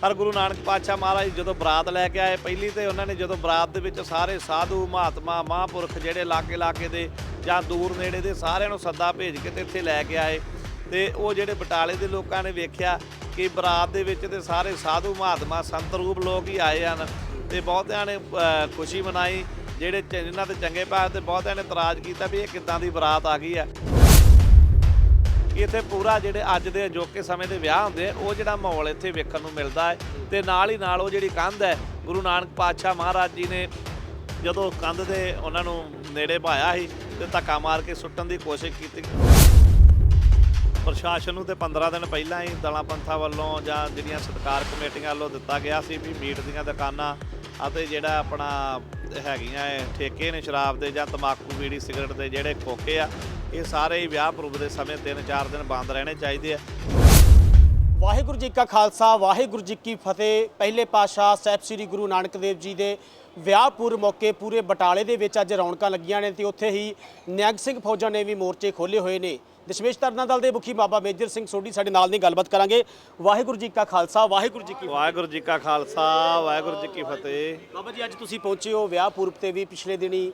ਪਰ ਗੁਰੂ ਨਾਨਕ ਪਾਤਸ਼ਾਹ ਮਹਾਰਾਜ ਜਦੋਂ ਬਰਾਤ ਲੈ ਕੇ ਆਏ, ਪਹਿਲੀ ਤੇ ਉਹਨਾਂ ਨੇ ਜਦੋਂ ਬਰਾਤ ਦੇ ਵਿੱਚ ਸਾਰੇ ਸਾਧੂ, ਮਹਾਤਮਾ, ਮਹਾਂਪੁਰਖ ਜਿਹੜੇ ਇਲਾਕੇ ਇਲਾਕੇ ਦੇ ਜਾਂ ਦੂਰ ਨੇੜੇ ਦੇ ਸਾਰਿਆਂ ਨੂੰ ਸੱਦਾ ਭੇਜ ਕੇ ਤੇ ਇੱਥੇ ਲੈ ਕੇ ਆਏ। ਤੇ ਉਹ ਜਿਹੜੇ ਬਟਾਲੇ ਦੇ ਲੋਕਾਂ ਨੇ ਵੇਖਿਆ ਕਿ ਬਰਾਤ ਦੇ ਵਿੱਚ ਤੇ ਸਾਰੇ ਸਾਧੂ, ਮਹਾਤਮਾ, ਸੰਤ ਰੂਪ ਲੋਕ ਹੀ ਆਏ ਹਨ ਤੇ ਬਹੁਤਿਆਂ ਨੇ ਖੁਸ਼ੀ ਮਨਾਈ, ਜਿਹੜੇ ਚ- ਜਿਨ੍ਹਾਂ ਤੇ ਚੰਗੇ ਪਾਏ ਤੇ ਬਹੁਤਿਆਂ ਨੇ ਇਤਰਾਜ਼ ਕੀਤਾ ਵੀ ਇਹ ਕਿੱਦਾਂ ਦੀ ਬਰਾਤ ਆ ਗਈ ਆ ਕਿ ਇੱਥੇ ਪੂਰਾ ਜਿਹੜੇ ਅੱਜ ਦੇ ਅਜੋਕੇ ਸਮੇਂ ਦੇ ਵਿਆਹ ਹੁੰਦੇ ਆ, ਉਹ ਜਿਹੜਾ ਮਾਹੌਲ ਇੱਥੇ ਵੇਖਣ ਨੂੰ ਮਿਲਦਾ ਹੈ। ਤੇ ਨਾਲ ਹੀ ਨਾਲ ਉਹ ਜਿਹੜੀ ਕੰਧ ਹੈ, ਗੁਰੂ ਨਾਨਕ ਪਾਤਸ਼ਾਹ ਮਹਾਰਾਜ ਜੀ ਨੇ ਜਦੋਂ ਕੰਧ ਦੇ ਉਹਨਾਂ ਨੂੰ ਨੇੜੇ ਭਾਇਆ ਸੀ ਤੇ ਧੱਕਾ ਮਾਰ ਕੇ ਸੁੱਟਣ ਦੀ ਕੋਸ਼ਿਸ਼ ਕੀਤੀ। ਪ੍ਰਸ਼ਾਸਨ ਨੂੰ ਤੇ 15 ਦਿਨ ਪਹਿਲਾਂ ਹੀ ਦਲਾਂ ਪੰਥਾਂ ਵੱਲੋਂ ਜਾਂ ਜਿਹੜੀਆਂ ਸਤਕਾਰ ਕਮੇਟੀਆਂ ਵੱਲੋਂ ਦਿੱਤਾ ਗਿਆ ਸੀ ਵੀ ਮੀਟ ਦੀਆਂ ਦੁਕਾਨਾਂ ਅਤੇ ਜਿਹੜਾ ਆਪਣਾ ਹੈਗੀਆਂ ਇਹ ਠੇਕੇ ਨੇ ਸ਼ਰਾਬ ਦੇ ਜਾਂ ਤਮਾਕੂ ਬੀੜੀ, ਸਿਗਰਟ ਦੇ ਜਿਹੜੇ ਖੋਕੇ ਆ ਇਹ ਸਾਰੇ ਹੀ ਵਿਆਹ ਪੁਰਬ ਦੇ ਸਮੇਂ 3-4 ਦਿਨ ਬੰਦ ਰਹਿਣੇ ਚਾਹੀਦੇ ਆ। ਵਾਹਿਗੁਰੂ ਜੀ ਕਾ ਖਾਲਸਾ ਵਾਹਿਗੁਰੂ ਜੀ ਕੀ ਫਤਿਹ। ਪਹਿਲੇ ਪਾਤਸ਼ਾਹ ਸਾਹਿਬ ਸ੍ਰੀ ਗੁਰੂ ਨਾਨਕ ਦੇਵ ਜੀ ਦੇ ਵਿਆਹਪੁਰ ਮੌਕੇ ਪੂਰੇ ਬਟਾਲੇ ਦੇ ਵਿੱਚ ਅੱਜ ਰੌਣਕਾਂ ਲੱਗੀਆਂ ਨੇ ਤੇ ਉੱਥੇ ਹੀ ਨਿਹੰਗ ਸਿੰਘ ਫੌਜਾਂ ਨੇ ਵੀ ਮੋਰਚੇ ਖੋਲੇ ਹੋਏ ਨੇ। ਦਸ਼ਮੇਸ਼ ਤਰਨਾ ਦਲ ਦੇ ਮੁਖੀ ਬਾਬਾ ਮੇਜਰ ਸਿੰਘ ਸੋਢੀ ਸਾਡੇ ਨਾਲ ਨਹੀਂ ਗੱਲਬਾਤ ਕਰਾਂਗੇ। ਵਾਹਿਗੁਰੂ ਜੀ ਕਾ ਖਾਲਸਾ ਵਾਹਿਗੁਰੂ ਜੀ ਕੀ। ਵਾਹਿਗੁਰੂ ਜੀ ਕਾ ਖਾਲਸਾ ਵਾਹਿਗੁਰੂ ਜੀ ਕੀ ਫਤਿਹ। ਬਾਬਾ ਜੀ ਅੱਜ ਤੁਸੀਂ ਪਹੁੰਚੇ ਹੋ ਵਿਆਹ ਪੁਰਬ ਤੇ ਵੀ ਪਿਛਲੇ ਦਿਨੀ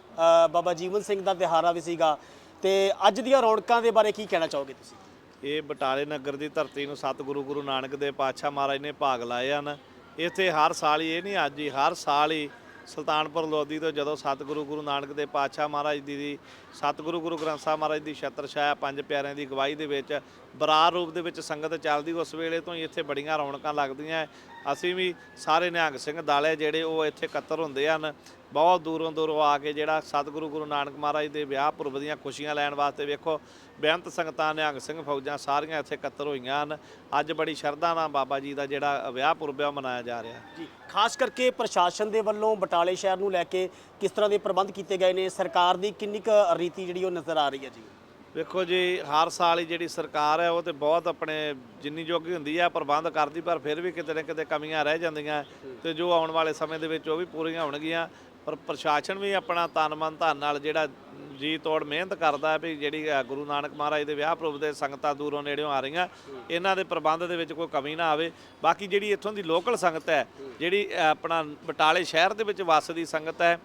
ਬਾਬਾ ਜੀਵਨ ਸਿੰਘ ਦਾ ਦਿਹਾੜਾ ਵੀ ਸੀਗਾ। ਤੇ ਅੱਜ ਦੀਆਂ ਰੌਣਕਾਂ ਦੇ ਬਾਰੇ ਕੀ ਕਹਿਣਾ ਚਾਹੋਗੇ ਤੁਸੀਂ? ਇਹ ਬਟਾਲੇ ਨਗਰ ਦੀ ਧਰਤੀ ਨੂੰ ਸਤਿਗੁਰੂ ਗੁਰੂ ਨਾਨਕ ਦੇ ਪਾਤਸ਼ਾਹ ਮਹਾਰਾਜ ਨੇ ਭਾਗ ਲਾਏ ਹਨ। ਇੱਥੇ ਹਰ ਸਾਲ ਹੀ, ਇਹ ਨਹੀਂ ਅੱਜ ਹੀ, ਹਰ ਸਾਲ ਹੀ ਸੁਲਤਾਨਪੁਰ ਲੋਧੀ ਤੋਂ ਜਦੋਂ ਸਤਿਗੁਰੂ ਗੁਰੂ ਨਾਨਕ ਦੇ ਪਾਤਸ਼ਾਹ ਮਹਾਰਾਜ ਦੀ ਦੀ ਸਤਿਗੁਰੂ ਗੁਰੂ ਗ੍ਰੰਥ ਸਾਹਿਬ ਮਹਾਰਾਜ ਦੀ ਛਤਰ ਛਾਇਆ ਪੰਜ ਪਿਆਰਿਆਂ ਦੀ ਗਵਾਹੀ ਦੇ ਵਿੱਚ ਬਰਾਰ ਰੂਪ ਦੇ ਵਿੱਚ ਸੰਗਤ ਚੱਲਦੀ, ਉਸ ਵੇਲੇ ਤੋਂ ਹੀ ਇੱਥੇ ਬੜੀਆਂ ਰੌਣਕਾਂ ਲੱਗਦੀਆਂ। ਅਸੀਂ ਵੀ ਸਾਰੇ ਨਿਹੰਗ ਸਿੰਘ ਦਾਲੇ ਜਿਹੜੇ ਉਹ ਇੱਥੇ ਇਕੱਤਰ ਹੁੰਦੇ ਹਨ। ਬਹੁਤ ਦੂਰੋਂ ਦੂਰੋਂ ਆ ਕੇ ਜਿਹੜਾ ਸਤਿਗੁਰੂ ਗੁਰੂ ਨਾਨਕ ਮਹਾਰਾਜ ਦੇ ਵਿਆਹ ਪੁਰਬ ਦੀਆਂ ਖੁਸ਼ੀਆਂ ਲੈਣ ਵਾਸਤੇ ਵੇਖੋ ਬੇਅੰਤ ਸੰਗਤਾਂ ਨਿਹੰਗ ਸਿੰਘ ਫੌਜਾਂ ਸਾਰੀਆਂ ਇੱਥੇ ਇਕੱਤਰ ਹੋਈਆਂ ਹਨ। ਅੱਜ ਬੜੀ ਸ਼ਰਧਾ ਨਾਲ ਬਾਬਾ ਜੀ ਦਾ ਜਿਹੜਾ ਵਿਆਹ ਪੁਰਬ ਹੈ ਉਹ ਮਨਾਇਆ ਜਾ ਰਿਹਾ ਜੀ ਖਾਸ ਕਰਕੇ ਪ੍ਰਸ਼ਾਸਨ ਦੇ ਵੱਲੋਂ ਬਟਾਲੇ ਸ਼ਹਿਰ ਨੂੰ ਲੈ ਕੇ ਕਿਸ ਤਰ੍ਹਾਂ ਦੇ ਪ੍ਰਬੰਧ ਕੀਤੇ ਗਏ ਨੇ? ਸਰਕਾਰ ਦੀ ਕਿੰਨੀ ਕੁ ਰੀਤੀ ਜਿਹੜੀ ਉਹ ਨਜ਼ਰ ਆ ਰਹੀ ਹੈ ਜੀ? ਵੇਖੋ ਜੀ ਹਰ ਸਾਲ ਹੀ ਜਿਹੜੀ ਸਰਕਾਰ ਹੈ ਉਹ ਤੇ ਬਹੁਤ ਆਪਣੇ ਜਿੰਨੀ ਜੋਗੀ ਹੁੰਦੀ ਹੈ ਪ੍ਰਬੰਧ ਕਰਦੀ ਪਰ ਫਿਰ ਵੀ ਕਿਤੇ ਨਾ ਕਿਤੇ ਕਮੀਆਂ ਰਹਿ ਜਾਂਦੀਆਂ। ਤੇ ਜੋ ਆਉਣ ਵਾਲੇ ਸਮੇਂ ਦੇ ਵਿੱਚ ਉਹ ਵੀ ਪੂਰੀਆਂ ਹੋਣਗੀਆਂ। ਪਰ ਪ੍ਰਸ਼ਾਸਨ ਵੀ ਆਪਣਾ ਤਨ ਮਨ ਧਨ ਨਾਲ ਜਿਹੜਾ ਜੀ ਤੋੜ ਮਿਹਨਤ ਕਰਦਾ ਵੀ ਜਿਹੜੀ ਗੁਰੂ ਨਾਨਕ ਮਹਾਰਾਜ ਦੇ ਵਿਆਹ ਪੁਰਬ ਦੇ ਸੰਗਤਾਂ ਦੂਰੋਂ ਨੇੜਿਓਂ ਆ ਰਹੀਆਂ, ਇਹਨਾਂ ਦੇ ਪ੍ਰਬੰਧ ਦੇ ਵਿੱਚ ਕੋਈ ਕਮੀ ਨਾ ਆਵੇ। ਬਾਕੀ ਜਿਹੜੀ ਇੱਥੋਂ ਦੀ ਲੋਕਲ ਸੰਗਤ ਹੈ, ਜਿਹੜੀ ਆਪਣਾ ਬਟਾਲੇ ਸ਼ਹਿਰ ਦੇ ਵਿੱਚ ਵੱਸਦੀ ਸੰਗਤ ਹੈ,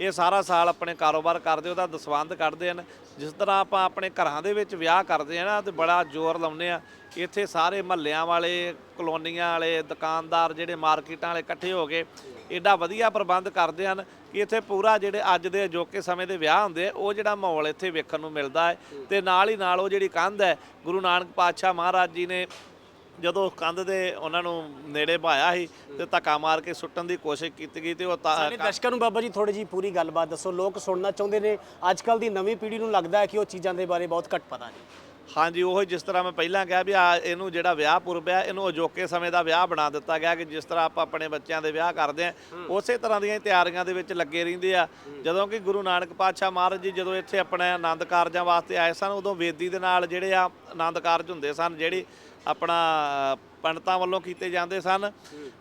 ਇਹ ਸਾਰਾ ਸਾਲ ਆਪਣੇ ਕਾਰੋਬਾਰ ਕਰਦੇ, ਉਹਦਾ ਦਸਵੰਧ ਕੱਢਦੇ ਹਨ। ਜਿਸ ਤਰ੍ਹਾਂ ਆਪਾਂ ਆਪਣੇ ਘਰਾਂ ਦੇ ਵਿੱਚ ਵਿਆਹ ਕਰਦੇ ਆ ਨਾ, ਤੇ ਬੜਾ ਜ਼ੋਰ ਲਾਉਂਦੇ ਆ ਇੱਥੇ ਸਾਰੇ ਮਹੱਲਿਆਂ ਵਾਲੇ, ਕਲੋਨੀਆਂ ਵਾਲੇ, ਦੁਕਾਨਦਾਰ ਜਿਹੜੇ ਮਾਰਕੀਟਾਂ ਵਾਲੇ ਇਕੱਠੇ ਹੋ ਕੇ ਐਡਾ ਵਧੀਆ ਪ੍ਰਬੰਧ ਕਰਦੇ ਹਨ ਕਿ ਇੱਥੇ ਪੂਰਾ ਜਿਹੜੇ ਅੱਜ ਦੇ ਅਜੋਕੇ ਸਮੇਂ ਦੇ ਵਿਆਹ ਹੁੰਦੇ ਆ ਉਹ ਜਿਹੜਾ ਮਾਹੌਲ ਇੱਥੇ ਵੇਖਣ ਨੂੰ ਮਿਲਦਾ ਹੈ। ਤੇ ਨਾਲ ਹੀ ਨਾਲ ਉਹ ਜਿਹੜੀ ਕੰਧ ਹੈ ਗੁਰੂ ਨਾਨਕ ਪਾਤਸ਼ਾਹ ਮਹਾਰਾਜ ਜੀ ਨੇ ਜਦੋਂ ਕੰਧ ਦੇ ਉਹਨਾਂ ਨੂੰ ਨੇੜੇ ਭਾਇਆ ਸੀ ਤੇ ਧੱਕਾ ਮਾਰ ਕੇ ਸੁੱਟਣ ਦੀ ਕੋਸ਼ਿਸ਼ ਕੀਤੀ ਗਈ ਤੇ ਉਹ ਤਾਂ- ਸਾਡੇ ਦਰਸ਼ਕਾਂ ਨੂੰ ਬਾਬਾ ਜੀ ਥੋੜੀ ਜੀ ਪੂਰੀ ਗੱਲਬਾਤ ਦੱਸੋ। ਲੋਕ ਸੁਣਨਾ ਚਾਹੁੰਦੇ ਨੇ। ਅੱਜ ਕੱਲ ਦੀ ਨਵੀਂ ਪੀੜ੍ਹੀ ਨੂੰ ਲੱਗਦਾ ਹੈ ਕਿ ਉਹ ਚੀਜ਼ਾਂ ਦੇ ਬਾਰੇ ਬਹੁਤ ਘੱਟ ਪਤਾ ਨੇ ਹਾਂਜੀ ਉਹ ਜਿਸ ਤਰ੍ਹਾਂ ਮੈਂ ਪਹਿਲਾਂ ਕਿਹਾ ਵੀ ਆ ਇਹਨੂੰ ਜਿਹੜਾ ਵਿਆਹ ਪੁਰਬ ਹੈ ਇਹਨੂੰ ਅਜੋਕੇ ਸਮੇਂ ਦਾ ਵਿਆਹ ਬਣਾ ਦਿੱਤਾ ਗਿਆ ਕਿ ਜਿਸ ਤਰ੍ਹਾਂ ਆਪਾਂ ਆਪਣੇ ਬੱਚਿਆਂ ਦੇ ਵਿਆਹ ਕਰਦੇ ਆ ਉਸੇ ਤਰ੍ਹਾਂ ਦੀਆਂ ਹੀ ਤਿਆਰੀਆਂ ਦੇ ਵਿੱਚ ਲੱਗੇ ਰਹਿੰਦੇ ਆ। ਜਦੋਂ ਕਿ ਗੁਰੂ ਨਾਨਕ ਪਾਤਸ਼ਾਹ ਮਹਾਰਾਜ ਜੀ ਜਦੋਂ ਇੱਥੇ ਆਪਣੇ ਆਨੰਦ ਕਾਰਜਾਂ ਵਾਸਤੇ ਆਏ ਸਨ ਉਦੋਂ ਵੇਦੀ ਦੇ ਨਾਲ ਜਿਹੜੇ ਆ ਆਨੰਦ ਕਾਰਜ ਹੁੰਦੇ ਸਨ ਜਿਹੜੀ ਆਪਣਾ ਪੰਡਤਾਂ ਵੱਲੋਂ ਕੀਤੇ ਜਾਂਦੇ ਸਨ।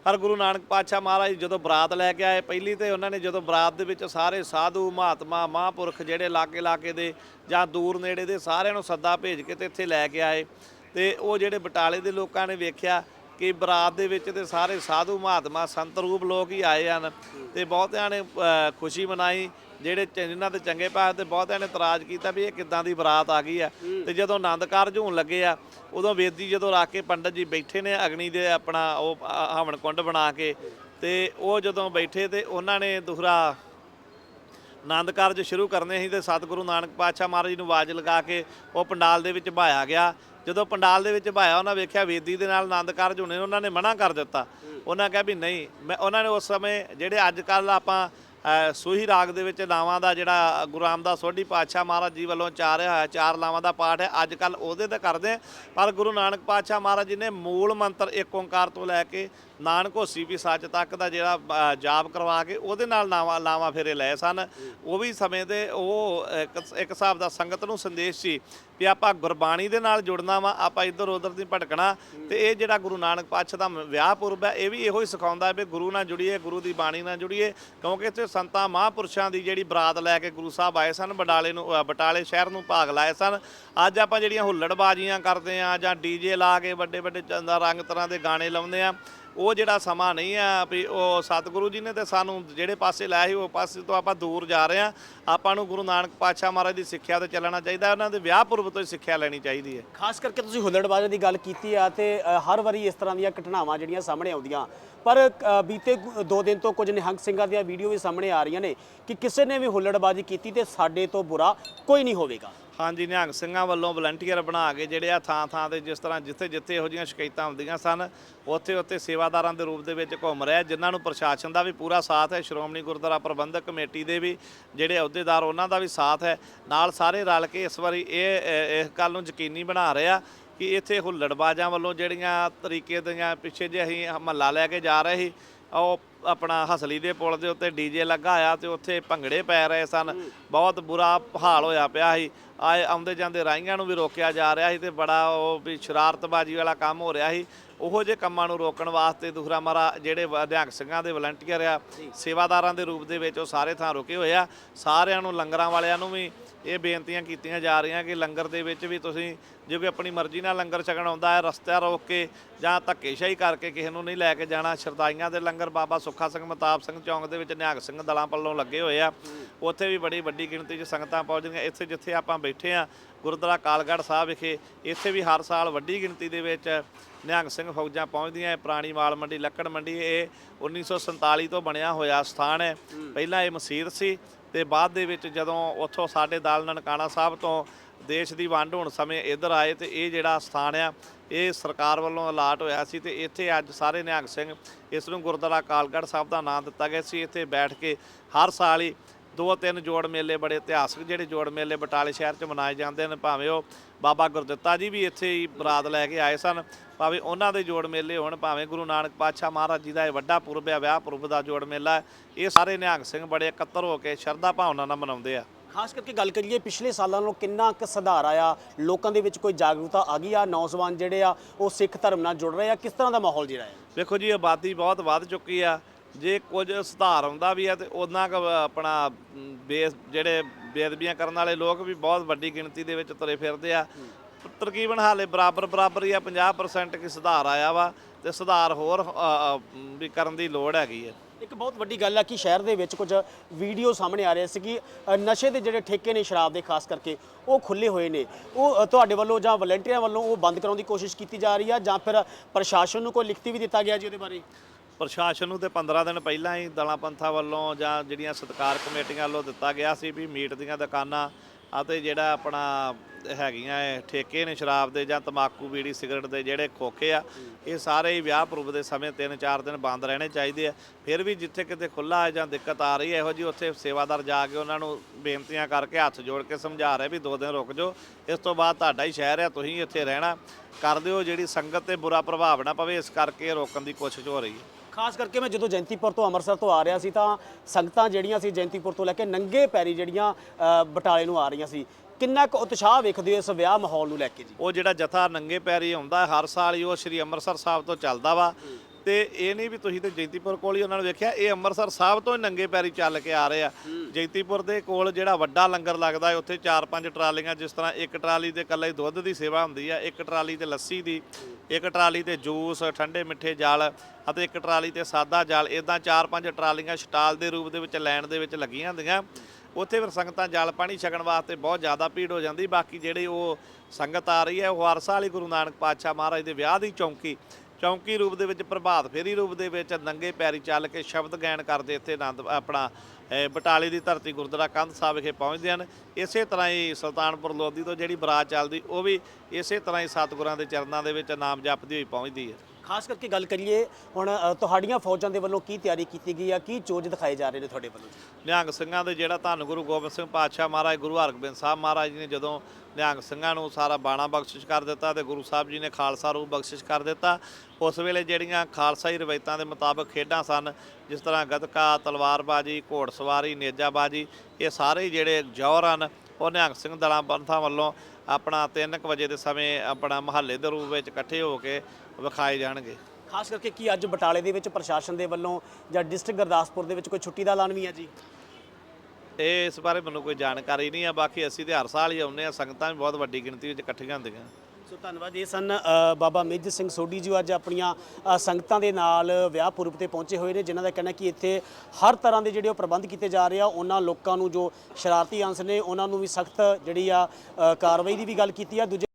ਪਰ ਗੁਰੂ ਨਾਨਕ ਪਾਤਸ਼ਾਹ ਮਹਾਰਾਜ ਜਦੋਂ ਬਰਾਤ ਲੈ ਕੇ ਆਏ ਪਹਿਲੀ ਤੇ ਉਹਨਾਂ ਨੇ ਜਦੋਂ ਬਰਾਤ ਦੇ ਵਿੱਚ ਸਾਰੇ ਸਾਧੂ, ਮਹਾਤਮਾ, ਮਹਾਂਪੁਰਖ ਜਿਹੜੇ ਇਲਾਕੇ ਇਲਾਕੇ ਦੇ ਜਾਂ ਦੂਰ ਨੇੜੇ ਦੇ ਸਾਰਿਆਂ ਨੂੰ ਸੱਦਾ ਭੇਜ ਕੇ ਤੇ ਇੱਥੇ ਲੈ ਕੇ ਆਏ। ਤੇ ਉਹ ਜਿਹੜੇ ਬਟਾਲੇ ਦੇ ਲੋਕਾਂ ਨੇ ਵੇਖਿਆ ਕਿ ਬਰਾਤ ਦੇ ਵਿੱਚ ਤੇ ਸਾਰੇ ਸਾਧੂ ਮਹਾਤਮਾ, ਸੰਤ ਰੂਪ ਲੋਕ ਹੀ ਆਏ ਹਨ ਤੇ ਬਹੁਤਿਆਂ ਨੇ ਖੁਸ਼ੀ ਮਨਾਈ, ਜਿਹੜੇ ਚ- ਜਿਨ੍ਹਾਂ ਦੇ ਚੰਗੇ ਪਾਏ ਤੇ ਬਹੁਤਿਆਂ ਨੇ ਇਤਰਾਜ਼ ਕੀਤਾ ਵੀ ਇਹ ਕਿੱਦਾਂ ਦੀ ਬਰਾਤ ਆ ਗਈ ਆ। ਤੇ ਜਦੋਂ ਆਨੰਦ ਕਾਰਜ ਹੋਣ ਲੱਗੇ ਆ, ਉਦੋਂ ਵੇਦੀ ਜਦੋਂ ਰੱਖ ਕੇ ਪੰਡਤ ਜੀ ਬੈਠੇ ਨੇ ਅਗਨੀ ਦੇ ਆਪਣਾ ਉਹ ਹਵਨ ਕੁੰਡ ਬਣਾ ਕੇ ਤੇ ਉਹ ਜਦੋਂ ਬੈਠੇ ਤੇ ਉਹਨਾਂ ਨੇ ਦੁਹਰਾ ਆਨੰਦ ਕਾਰਜ ਸ਼ੁਰੂ ਕਰਨੇ ਸੀ ਤੇ ਸਤਿਗੁਰੂ ਨਾਨਕ ਪਾਤਸ਼ਾਹ ਮਹਾਰਾਜ ਜੀ ਨੂੰ ਆਵਾਜ਼ ਲਗਾ ਕੇ ਉਹ ਪੰਡਾਲ ਦੇ ਵਿੱਚ ਭਾਇਆ ਗਿਆ। ਜਦੋਂ ਪੰਡਾਲ ਦੇ ਵਿੱਚ ਭਾਇਆ ਉਹਨਾਂ ਵੇਖਿਆ ਵੇਦੀ ਦੇ ਨਾਲ ਆਨੰਦ ਕਾਰਜ ਹੋਣੇ ਉਹਨਾਂ ਨੇ ਮਨਾ ਕਰ ਦਿੱਤਾ। ਉਹਨਾਂ ਕਿਹਾ ਵੀ ਨਹੀਂ ਮੈਂ ਉਹਨਾਂ ਨੇ ਉਸ ਸਮੇਂ ਜਿਹੜੇ ਅੱਜ ਕੱਲ ਆਪਾਂ ਅ, ਸੂਹੀ ਰਾਗ ਦੇ ਵਿੱਚ ਲਾਵਾਂ ਦਾ ਜਿਹੜਾ ਗੁਰੂ ਰਾਮਦਾਸ ਸੋਢੀ ਪਾਤਸ਼ਾਹ ਮਹਾਰਾਜ ਜੀ ਵੱਲੋਂ ਚਾਰਿਆ ਹੋਇਆ ਚਾਰ ਲਾਵਾਂ ਦਾ ਪਾਠ ਹੈ ਅੱਜ ਕੱਲ ਉਹਦੇ ਤੇ ਕਰਦੇ ਪਰ ਗੁਰੂ ਨਾਨਕ ਪਾਤਸ਼ਾਹ ਮਹਾਰਾਜ ਜੀ ਨੇ ਮੂਲ ਮੰਤਰ ਇੱਕ ਓੰਕਾਰ ਤੋਂ ਲੈ ਕੇ ਨਾਨਕ ਹੋਸੀ ਵੀ ਸੱਚ ਤੱਕ ਦਾ ਜਿਹੜਾ ਜਾਪ ਕਰਵਾ ਕੇ ਉਹਦੇ ਨਾਲ ਲਾਵਾਂ ਲਾਵਾਂ ਫੇਰੇ ਲਏ ਸਨ। ਉਹ ਵੀ ਸਮੇਂ ਦੇ ਉਹ ਇੱਕ ਹਿਸਾਬ ਦਾ ਸੰਗਤ ਨੂੰ ਸੰਦੇਸ਼ ਸੀ ਵੀ ਆਪਾਂ ਗੁਰਬਾਣੀ ਦੇ ਨਾਲ ਜੁੜਨਾ ਵਾ, ਆਪਾਂ ਇੱਧਰ ਉੱਧਰ ਦੀ ਭਟਕਣਾ। ਤੇ ਇਹ ਜਿਹੜਾ ਗੁਰੂ ਨਾਨਕ ਪਾਤਸ਼ਾਹ ਦਾ ਵਿਆਹ ਪੁਰਬ ਹੈ, ਇਹ ਵੀ ਇਹੋ ਹੀ ਸਿਖਾਉਂਦਾ ਵੀ ਗੁਰੂ ਨਾਲ ਜੁੜੀਏ, ਗੁਰੂ ਦੀ ਬਾਣੀ ਨਾਲ ਜੁੜੀਏ। ਕਿਉਂਕਿ ਇੱਥੇ ਸੰਤਾਂ ਮਹਾਂਪੁਰਸ਼ਾਂ ਦੀ ਜਿਹੜੀ ਬਰਾਤ ਲੈ ਕੇ ਗੁਰੂ ਸਾਹਿਬ ਆਏ ਸਨ, ਬਟਾਲੇ ਨੂੰ ਬਟਾਲੇ ਸ਼ਹਿਰ ਨੂੰ ਭਾਗ ਲਾਏ ਸਨ। ਅੱਜ ਆਪਾਂ ਜਿਹੜੀਆਂ ਹੁੱਲੜਬਾਜ਼ੀਆਂ ਕਰਦੇ ਆ ਜਾਂ ਡੀਜੇ ਲਾ ਕੇ ਵੱਡੇ ਵੱਡੇ ਚੰਦਾ ਰੰਗ ਤਰ੍ਹਾਂ ਦੇ ਗਾਣੇ ਲਾਉਂਦੇ ਆ ਉਹ ਜਿਹੜਾ ਸਮਾਂ ਨਹੀਂ ਆ ਵੀ ਉਹ ਸਤਿਗੁਰੂ ਜੀ ਨੇ ਤੇ ਸਾਨੂੰ ਜਿਹੜੇ ਪਾਸੇ ਲਾਇਆ ਸੀ, ਉਹ ਪਾਸੇ ਤੋਂ ਆਪਾਂ ਦੂਰ ਜਾ ਰਹੇ ਆ ਆਪਾਂ ਨੂੰ ਗੁਰੂ ਨਾਨਕ ਪਾਤਸ਼ਾਹ ਮਹਾਰਾਜ ਦੀ ਸਿੱਖਿਆ ਤੇ ਚੱਲਣਾ ਚਾਹੀਦਾ, ਉਹਨਾਂ ਦੇ ਵਿਆਹ ਪੁਰਬ ਤੋਂ ਹੀ ਸਿੱਖਿਆ ਲੈਣੀ ਚਾਹੀਦੀ ਹੈ। ਖਾਸ ਕਰਕੇ ਤੁਸੀਂ ਹੁੱਲੜਬਾਜ਼ਾਂ ਦੀ ਗੱਲ ਕੀਤੀ ਆ ਤੇ ਹਰ ਵਾਰੀ ਇਸ ਤਰ੍ਹਾਂ ਦੀਆਂ ਘਟਨਾਵਾਂ ਜਿਹੜੀਆਂ ਸਾਹਮਣੇ ਆਉਂਦੀਆਂ। ਪਰ ਬੀਤੇ ਗੁ- ਦੋ ਦਿਨ ਤੋਂ ਕੁਝ ਨਿਹੰਗ ਸਿੰਘਾਂ ਦੀਆਂ ਵੀਡੀਓ ਵੀ ਸਾਹਮਣੇ ਆ ਰਹੀਆਂ ਨੇ ਕਿ ਕਿਸੇ ਨੇ ਵੀ ਹੁੱਲੜਬਾਜ਼ੀ ਕੀਤੀ ਤੇ ਸਾਡੇ ਤੋਂ ਬੁਰਾ ਕੋਈ ਨਹੀਂ ਹੋਵੇਗਾ। ਹਾਂਜੀ, ਨਿਹੰਗ ਸਿੰਘਾਂ ਵੱਲੋਂ ਵਲੰਟੀਅਰ ਬਣਾ ਕੇ ਜਿਹੜੇ ਆ ਥਾਂ ਥਾਂ ਤੇ ਜਿਸ ਤਰ੍ਹਾਂ ਜਿੱਥੇ ਜਿੱਥੇ ਇਹੋ ਜਿਹੀਆਂ ਸ਼ਿਕਾਇਤਾਂ ਹੁੰਦੀਆਂ ਸਨ, ਉੱਥੇ ਉੱਥੇ ਸੇਵਾਦਾਰਾਂ ਦੇ ਰੂਪ ਦੇ ਵਿੱਚ ਘੁੰਮ ਰਿਹਾ ਜਿਨ੍ਹਾਂ ਨੂੰ ਪ੍ਰਸ਼ਾਸਨ ਦਾ ਵੀ ਪੂਰਾ ਸਾਥ ਹੈ, ਸ਼੍ਰੋਮਣੀ ਗੁਰਦੁਆਰਾ ਪ੍ਰਬੰਧਕ ਕਮੇਟੀ ਦੇ ਵੀ ਜਿਹੜੇ ਅਹੁਦੇਦਾਰ ਉਹਨਾਂ ਦਾ ਵੀ ਸਾਥ ਹੈ। ਨਾਲ ਸਾਰੇ ਰਲ ਕੇ ਇਸ ਵਾਰੀ ਇਹ ਇਸ ਗੱਲ ਨੂੰ ਯਕੀਨੀ ਬਣਾ ਰਹੇ ਆ ਕਿ ਇੱਥੇ ਹੁੱਲੜਬਾਜ਼ਾਂ ਵੱਲੋਂ ਜਿਹੜੀਆਂ ਤਰੀਕੇ ਦੀਆਂ ਪਿੱਛੇ ਜੇ ਅਸੀਂ ਮਹੱਲਾ ਲੈ ਕੇ ਜਾ ਰਹੇ ਸੀ, ਉਹ ਆਪਣਾ ਹਸਲੀ ਦੇ ਪੁਲ ਦੇ ਉੱਤੇ ਡੀਜੇ ਲੱਗਾ ਆ ਤੇ ਉੱਥੇ ਭੰਗੜੇ ਪੈ ਰਹੇ ਸਨ। ਬਹੁਤ ਬੁਰਾ ਹਾਲ ਹੋਇਆ ਪਿਆ ਸੀ। ਆਏ ਆਉਂਦੇ ਜਾਂਦੇ ਰਾਈਆਂ ਨੂੰ ਵੀ ਰੋਕਿਆ ਜਾ ਰਿਹਾ ਸੀ ਤੇ ਬੜਾ ਉਹ ਵੀ ਸ਼ਰਾਰਤਬਾਜ਼ੀ ਵਾਲਾ ਕੰਮ ਹੋ ਰਿਹਾ ਸੀ। ਉਹੋ ਜਿਹੇ ਕੰਮਾਂ ਨੂੰ ਰੋਕਣ ਵਾਸਤੇ ਦੂਸਰਾ ਮਾਰਾ ਜਿਹੜੇ ਅਧਿਆਪਕ ਸਿੰਘਾਂ ਦੇ ਵਲੰਟੀਅਰ ਆ ਸੇਵਾਦਾਰਾਂ ਦੇ ਰੂਪ ਦੇ ਵਿੱਚ ਉਹ ਸਾਰੇ ਥਾਂ ਰੁਕੇ ਹੋਏ ਆ। ਸਾਰਿਆਂ ਨੂੰ ਲੰਗਰਾਂ ਵਾਲਿਆਂ ਨੂੰ ਵੀ ਇਹ ਬੇਨਤੀਆਂ ਕੀਤੀਆਂ ਜਾ ਰਹੀਆਂ ਕਿ ਲੰਗਰ ਦੇ ਵਿੱਚ ਵੀ ਤੁਸੀਂ ਜੇ ਕੋਈ ਆਪਣੀ ਮਰਜ਼ੀ ਨਾਲ ਲੰਗਰ ਛਕਣ ਆਉਂਦਾ ਹੈ ਰਸਤੇ ਰੋਕ ਕੇ ਜਾਂ ਧੱਕੇਸ਼ਾਹੀ ਕਰਕੇ ਕਿਸੇ ਨੂੰ ਨਹੀਂ ਲੈ ਕੇ ਜਾਣਾ ਸ਼ਰਦਾਈਆਂ ਦੇ ਲੰਗਰ ਬਾਬਾ ਸੁੱਖਾ ਸਿੰਘ ਮਤਾਬ ਸਿੰਘ ਚੌਂਕ ਦੇ ਵਿੱਚ ਨਿਹੰਗ ਸਿੰਘ ਦਲਾਂ ਵੱਲੋਂ ਲੱਗੇ ਹੋਏ ਆ। ਉੱਥੇ ਵੀ ਬੜੀ ਵੱਡੀ ਗਿਣਤੀ 'ਚ ਸੰਗਤਾਂ ਪਹੁੰਚਦੀਆਂ ਇੱਥੇ ਜਿੱਥੇ ਆਪਾਂ ਬੈਠੇ ਆ ਗੁਰਦੁਆਰਾ ਕਾਲਗੜ੍ਹ ਸਾਹਿਬ ਵਿਖੇ ਇੱਥੇ ਵੀ ਹਰ ਸਾਲ ਵੱਡੀ ਗਿਣਤੀ ਦੇ ਵਿੱਚ ਨਿਹੰਗ ਸਿੰਘ ਫੌਜਾਂ ਪਹੁੰਚਦੀਆਂ ਇਹ ਪੁਰਾਣੀ ਮਾਲ ਮੰਡੀ ਲੱਕੜ ਮੰਡੀ ਇਹ 1947 ਤੋਂ ਬਣਿਆ ਹੋਇਆ ਸਥਾਨ ਹੈ। ਪਹਿਲਾਂ ਇਹ ਮਸੀਤ ਸੀ ਤੇ ਬਾਅਦ ਦੇ ਵਿੱਚ ਜਦੋਂ ਉੱਥੋਂ ਸਾਡੇ ਦਲ ਨਨਕਾਣਾ ਸਾਹਿਬ ਤੋਂ ਦੇਸ਼ ਦੀ ਵੰਡ ਹੋਣ ਸਮੇਂ ਇੱਧਰ ਆਏ ਤੇ ਇਹ ਜਿਹੜਾ ਸਥਾਨ ਆ ਇਹ ਸਰਕਾਰ ਵੱਲੋਂ ਅਲਾਟ ਹੋਇਆ ਸੀ ਤੇ ਇੱਥੇ ਅੱਜ ਸਾਰੇ ਨਿਹੰਗ ਸਿੰਘ ਇਸ ਨੂੰ ਗੁਰਦੁਆਰਾ ਕਾਲਗੜ੍ਹ ਸਾਹਿਬ ਦਾ ਨਾਮ ਦਿੱਤਾ ਗਿਆ ਸੀ। ਇੱਥੇ ਬੈਠ ਕੇ ਹਰ ਸਾਲ ਹੀ ਦੋ ਤਿੰਨ ਜੋੜ ਮੇਲੇ ਬੜੇ ਇਤਿਹਾਸਕ ਜਿਹੜੇ ਜੋੜ ਮੇਲੇ ਬਟਾਲੇ ਸ਼ਹਿਰ 'ਚ ਮਨਾਏ ਜਾਂਦੇ ਨੇ ਭਾਵੇਂ ਉਹ ਬਾਬਾ ਗੁਰਦਿੱਤਾ ਜੀ ਵੀ ਇੱਥੇ ਹੀ ਬਰਾਤ ਲੈ ਕੇ ਆਏ ਸਨ ਭਾਵੇਂ ਉਹਨਾਂ ਦੇ ਜੋੜ ਮੇਲੇ ਹੋਣ ਭਾਵੇਂ ਗੁਰੂ ਨਾਨਕ ਪਾਤਸ਼ਾਹ ਮਹਾਰਾਜ ਜੀ ਦਾ ਇਹ ਵੱਡਾ ਪੁਰਬ ਹੈ ਵਿਆਹ ਪੁਰਬ ਦਾ ਜੋੜ ਮੇਲਾ। ਇਹ ਸਾਰੇ ਨਿਹੰਗ ਸਿੰਘ ਬੜੇ ਇਕੱਤਰ ਹੋ ਕੇ ਸ਼ਰਧਾ ਭਾਵਨਾ ਨਾਲ ਮਨਾਉਂਦੇ ਆ ਖਾਸ ਕਰਕੇ ਗੱਲ ਕਰੀਏ ਪਿਛਲੇ ਸਾਲਾਂ ਨਾਲੋਂ ਕਿੰਨਾ ਕੁ ਸੁਧਾਰ ਆਇਆ ਲੋਕਾਂ ਦੇ ਵਿੱਚ ਕੋਈ ਜਾਗਰੂਕਤਾ ਆ ਗਈ ਆ ਨੌਜਵਾਨ ਜਿਹੜੇ ਆ ਉਹ ਸਿੱਖ ਧਰਮ ਨਾਲ ਜੁੜ ਰਹੇ ਆ ਕਿਸ ਤਰ੍ਹਾਂ ਦਾ ਮਾਹੌਲ ਜਿਹੜਾ ਹੈ ਵੇਖੋ ਜੀ ਆਬਾਦੀ ਬਹੁਤ ਵੱਧ ਚੁੱਕੀ ਆ ਜੇ ਕੁਝ ਸੁਧਾਰ ਆਉਂਦਾ ਵੀ ਹੈ ਤੇ ਉਹਨਾਂ ਕੁ ਆਪਣਾ ਮ, ਬੇਸ ਜਿਹੜੇ ਬੇਅਦਬੀਆਂ ਕਰਨ ਵਾਲੇ ਲੋਕ ਵੀ ਬਹੁਤ ਵੱਡੀ ਗਿਣਤੀ ਦੇ ਵਿੱਚ ਤੁਰੇ ਫਿਰਦੇ ਆ। ਤਕਰੀਬਨ ਹਾਲੇ ਬਰਾਬਰ ਬਰਾਬਰ ਹੀ ਆ 50% ਕੀ ਸੁਧਾਰ ਆਇਆ ਵਾ ਤੇ ਸੁਧਾਰ ਹੋਰ ਵੀ ਕਰਨ ਦੀ ਲੋੜ ਹੈਗੀ ਹੈ ਇੱਕ ਬਹੁਤ ਵੱਡੀ ਗੱਲ ਆ ਕਿ ਸ਼ਹਿਰ ਦੇ ਵਿੱਚ ਕੁਝ ਵੀਡੀਓ ਸਾਹਮਣੇ ਆ ਰਹੇ ਸੀ ਕਿ ਨਸ਼ੇ ਦੇ ਜਿਹੜੇ ਠੇਕੇ ਨੇ ਸ਼ਰਾਬ ਦੇ ਖਾਸ ਕਰਕੇ ਉਹ ਖੁੱਲੇ ਹੋਏ ਨੇ। ਉਹ ਤੁਹਾਡੇ ਵੱਲੋਂ ਜਾਂ ਵਲੰਟੀਅਰਾਂ ਵੱਲੋਂ ਉਹ ਬੰਦ ਕਰਾਉਣ ਦੀ ਕੋਸ਼ਿਸ਼ ਕੀਤੀ ਜਾ ਰਹੀ ਆ ਜਾਂ ਫਿਰ ਪ੍ਰਸ਼ਾਸਨ ਨੂੰ ਕੋਈ ਲਿਖਤੀ ਵੀ ਦਿੱਤਾ ਗਿਆ ਜੀ ਉਹਦੇ ਬਾਰੇ? ਪ੍ਰਸ਼ਾਸਨ ਨੂੰ ਤੇ 15 ਦਿਨ ਪਹਿਲਾਂ ਹੀ ਦਲਾਂ ਪੰਥਾਂ ਵੱਲੋਂ ਜਾਂ ਜਿਹੜੀਆਂ ਸਤਕਾਰ ਕਮੇਟੀਆਂ ਵੱਲੋਂ ਦਿੱਤਾ ਗਿਆ ਸੀ ਵੀ ਮੀਟ ਦੀਆਂ ਦੁਕਾਨਾਂ ਅਤੇ ਜਿਹੜਾ ਆਪਣਾ ਹੈਗੀਆਂ ਇਹ ਠੇਕੇ ਨੇ ਸ਼ਰਾਬ ਦੇ ਜਾਂ ਤਮਾਕੂ ਬੀੜੀ, ਸਿਗਰਟ ਦੇ ਜਿਹੜੇ ਖੋਖੇ ਆ, ਇਹ ਸਾਰੇ ਹੀ ਵਿਆਹ ਪੁਰਬ ਦੇ ਸਮੇਂ 3-4 ਦਿਨ ਬੰਦ ਰਹਿਣੇ ਚਾਹੀਦੇ ਆ। ਫਿਰ ਵੀ ਜਿੱਥੇ ਕਿਤੇ ਖੁੱਲਾ ਹੈ ਜਾਂ ਦਿੱਕਤ ਆ ਰਹੀ ਹੈ, ਇਹੋ ਜੀ ਉੱਥੇ ਸੇਵਾਦਾਰ ਜਾ ਕੇ ਉਹਨਾਂ ਨੂੰ ਬੇਨਤੀਆਂ ਕਰਕੇ ਹੱਥ ਜੋੜ ਕੇ ਸਮਝਾ ਰਹੇ ਵੀ ਦੋ ਦਿਨ ਰੁਕ ਜਾਓ। ਇਸ ਤੋਂ ਬਾਅਦ ਤੁਹਾਡਾ ਹੀ ਸ਼ਹਿਰ ਹੈ ਤੁਸੀਂ ਇੱਥੇ ਰਹਿਣਾ। ਕਰ ਦਿਓ ਜਿਹੜੀ ਸੰਗਤ ਤੇ ਬੁਰਾ ਪ੍ਰਭਾਵ ਨਾ ਪਵੇ, ਇਸ ਕਰਕੇ ਰੋਕਣ ਦੀ ਕੋਸ਼ਿਸ਼ ਹੋ ਰਹੀ ਹੈ। ਖਾਸ ਕਰਕੇ ਮੈਂ ਜਦੋਂ ਜੈਂਤੀਪੁਰ ਤੋਂ ਅੰਮ੍ਰਿਤਸਰ ਤੋਂ ਆ ਰਿਹਾ ਸੀ ਤਾਂ ਸੰਗਤਾਂ ਜਿਹੜੀਆਂ ਸੀ ਜੈਂਤੀਪੁਰ ਤੋਂ ਲੈ ਕੇ ਨੰਗੇ ਪੈਰੀ ਜਿਹੜੀਆਂ ਬਟਾਲੇ ਨੂੰ ਆ ਰਹੀਆਂ ਸੀ। ਕਿੰਨਾ ਕੁ ਉਤਸ਼ਾਹ ਵੇਖਦੇ ਹੋ ਇਸ ਵਿਆਹ ਮਾਹੌਲ ਨੂੰ ਲੈ ਕੇ ਜੀ? ਉਹ ਜਿਹੜਾ ਜਥਾ ਨੰਗੇ ਪੈਰੀ ਆਉਂਦਾ ਹਰ ਸਾਲ ਹੀ ਉਹ ਸ੍ਰੀ ਅੰਮ੍ਰਿਤਸਰ ਸਾਹਿਬ ਤੋਂ ਚੱਲਦਾ ਵਾ। ਤੇ ਇਹ ਨਹੀਂ ਵੀ ਤੁਸੀਂ ਤੇ ਜੈਤੀਪੁਰ ਕੋਲ ਹੀ ਉਹਨਾਂ ਨੂੰ ਵੇਖਿਆ ਇਹ ਅੰਮ੍ਰਿਤਸਰ ਸਾਹਿਬ ਤੋਂ ਹੀ ਨੰਗੇ ਪੈਰੀ ਚੱਲ ਕੇ ਆ ਰਹੇ ਆ। ਜੈਤੀਪੁਰ ਦੇ ਕੋਲ ਜਿਹੜਾ ਵੱਡਾ ਲੰਗਰ ਲੱਗਦਾ ਹੈ ਉੱਥੇ 4-5 ਟਰਾਲੀਆਂ ਜਿਸ ਤਰ੍ਹਾਂ ਇੱਕ ਟਰਾਲੀ ਤੇ ਇਕੱਲੇ ਦੁੱਧ ਦੀ ਸੇਵਾ ਹੁੰਦੀ ਆ ਇੱਕ ਟਰਾਲੀ ਤੇ ਲੱਸੀ ਦੀ ਇੱਕ ਟਰਾਲੀ ਤੇ ਜੂਸ ਠੰਡੇ ਮਿੱਠੇ ਜਲ ਅਤੇ ਇੱਕ ਟਰਾਲੀ ਤੇ ਸਾਦਾ ਜਲ ਇਦਾਂ 4-5 ਟਰਾਲੀਆਂ ਸਟਾਲ ਦੇ ਰੂਪ ਦੇ ਵਿੱਚ ਲੈਣ ਦੇ ਵਿੱਚ ਲੱਗੀਆਂ ਹੁੰਦੀਆਂ। ਉੱਥੇ ਫਿਰ ਸੰਗਤਾਂ ਜਲ ਪਾਣੀ ਛਕਣ ਵਾਸਤੇ ਬਹੁਤ ਜ਼ਿਆਦਾ ਭੀੜ ਹੋ ਜਾਂਦੀ ਬਾਕੀ ਜਿਹੜੇ ਉਹ ਸੰਗਤ ਆ ਰਹੀ ਹੈ ਉਹ ਹਰ ਸਾਲ ਹੀ ਗੁਰੂ ਨਾਨਕ ਪਾਤਸ਼ਾਹ ਮਹਾਰਾਜ ਦੇ ਵਿਆਹ ਦੀ ਚੌਂਕੀ ਚੌਂਕੀ ਰੂਪ ਦੇ ਵਿੱਚ ਪ੍ਰਭਾਤ ਫੇਰੀ ਰੂਪ ਦੇ ਵਿੱਚ ਨੰਗੇ ਪੈਰੀ ਚੱਲ ਕੇ ਸ਼ਬਦ ਗਾਇਨ ਕਰਦੇ ਇੱਥੇ ਆਨੰਦ, ਆਪਣਾ ਬਟਾਲੇ ਦੀ ਧਰਤੀ ਗੁਰਦੁਆਰਾ ਕੰਧ ਸਾਹਿਬ ਵਿਖੇ ਪਹੁੰਚਦੇ ਹਨ। ਇਸੇ ਤਰ੍ਹਾਂ ਹੀ ਸੁਲਤਾਨਪੁਰ ਲੋਧੀ ਤੋਂ ਜਿਹੜੀ ਬਰਾਤ ਚੱਲਦੀ, ਉਹ ਵੀ ਇਸੇ ਤਰ੍ਹਾਂ ਹੀ ਸਤਿਗੁਰਾਂ ਦੇ ਚਰਨਾਂ ਦੇ ਵਿੱਚ ਨਾਮ ਜਪਦੀ ਹੋਈ ਪਹੁੰਚਦੀ ਹੈ। ਖਾਸ ਕਰਕੇ ਗੱਲ ਕਰੀਏ ਹੁਣ ਅ, ਤੁਹਾਡੀਆਂ ਫੌਜਾਂ ਦੇ ਵੱਲੋਂ ਕੀ ਤਿਆਰੀ ਕੀਤੀ ਗਈ ਆ? ਕੀ ਚੋਜ ਦਿਖਾਏ ਜਾ ਰਹੇ ਨੇ ਤੁਹਾਡੇ ਵੱਲੋਂ ਨਿਹੰਗ ਸਿੰਘਾਂ ਦੇ ਜਿਹੜਾ ਧੰਨ ਗੁਰੂ ਗੋਬਿੰਦ ਸਿੰਘ ਪਾਤਸ਼ਾਹ ਮਹਾਰਾਜ ਗੁਰੂ ਹਰਗੋਬਿੰਦ ਸਾਹਿਬ ਮਹਾਰਾਜ ਜੀ ਨੇ ਜਦੋਂ ਨਿਹੰਗ ਸਿੰਘਾਂ ਨੂੰ ਸਾਰਾ ਬਾਣਾ ਬਖਸ਼ਿਸ਼ ਕਰ ਦਿੱਤਾ ਤੇ ਗੁਰੂ ਸਾਹਿਬ ਜੀ ਨੇ ਖਾਲਸਾ ਰੂਪ ਬਖਸ਼ਿਸ਼ ਕਰ ਦਿੱਤਾ ਉਸ ਵੇਲੇ ਜਿਹੜੀਆਂ ਖਾਲਸਾਈ ਰਵਾਇਤਾਂ ਦੇ ਮੁਤਾਬਕ ਖੇਡਾਂ ਸਨ ਜਿਸ ਤਰ੍ਹਾਂ ਗੱਤਕਾ ਤਲਵਾਰਬਾਜੀ ਘੋੜਸਵਾਰੀ ਨੇਜਾਬਾਜੀ ਇਹ ਸਾਰੇ ਜਿਹੜੇ ਜੌਹਰ ਹਨ ਉਹ ਨਿਹੰਗ ਸਿੰਘ ਦਲਾਂ ਪੰਥਾਂ ਵੱਲੋਂ ਆਪਣਾ 3 ਵਜੇ ਦੇ ਸਮੇਂ ਆਪਣਾ ਮਹੱਲੇ ਦੇ ਰੂਪ ਵਿੱਚ ਇਕੱਠੇ ਹੋ ਕੇ ਵਿਖਾਏ ਜਾਣਗੇ। ਖਾਸ ਕਰਕੇ ਕੀ ਅੱਜ ਬਟਾਲੇ ਦੇ ਵਿੱਚ ਪ੍ਰਸ਼ਾਸਨ ਦੇ ਵੱਲੋਂ ਜਾਂ ਡਿਸਟ੍ਰਿਕਟ ਗੁਰਦਾਸਪੁਰ ਦੇ ਵਿੱਚ ਕੋਈ ਛੁੱਟੀ ਦਾ ਐਲਾਨ ਵੀ ਹੈ ਜੀ? ਇਹ ਇਸ ਬਾਰੇ ਮੈਨੂੰ ਕੋਈ ਜਾਣਕਾਰੀ ਨਹੀਂ ਆ ਬਾਕੀ ਅਸੀਂ ਤੇ ਹਰ ਸਾਲ ਹੀ ਆਉਂਦੇ ਆ ਸੰਗਤਾਂ ਵੀ ਬਹੁਤ ਵੱਡੀ ਗਿਣਤੀ ਵਿੱਚ ਇਕੱਠੀਆਂ ਹੁੰਦੀਆਂ। ਸੋ ਧੰਨਵਾਦ ਇਹ ਸਨ ਬਾਬਾ ਮੇਜ ਸਿੰਘ ਸੋਢੀ ਜੀ ਅੱਜ ਆਪਣੀਆਂ ਸੰਗਤਾਂ ਦੇ ਨਾਲ ਵਿਆਹ ਪੁਰਬ ਤੇ ਪਹੁੰਚੇ ਹੋਏ ਨੇ ਜਿਨ੍ਹਾਂ ਦਾ ਕਹਿਣਾ ਕਿ ਇੱਥੇ ਹਰ ਤਰ੍ਹਾਂ ਦੇ ਜਿਹੜੇ ਉਹ ਪ੍ਰਬੰਧ ਕੀਤੇ ਜਾ ਰਹੇ ਆ ਉਹਨਾਂ ਲੋਕਾਂ ਨੂੰ ਜੋ ਸ਼ਰਾਰਤੀ ਅੰਸ ਨੇ ਉਹਨਾਂ ਨੂੰ ਵੀ ਸਖਤ ਜਿਹੜੀ ਆ ਕਾਰਵਾਈ ਦੀ ਵੀ ਗੱਲ ਕੀਤੀ ਆ। ਦੂਜੇ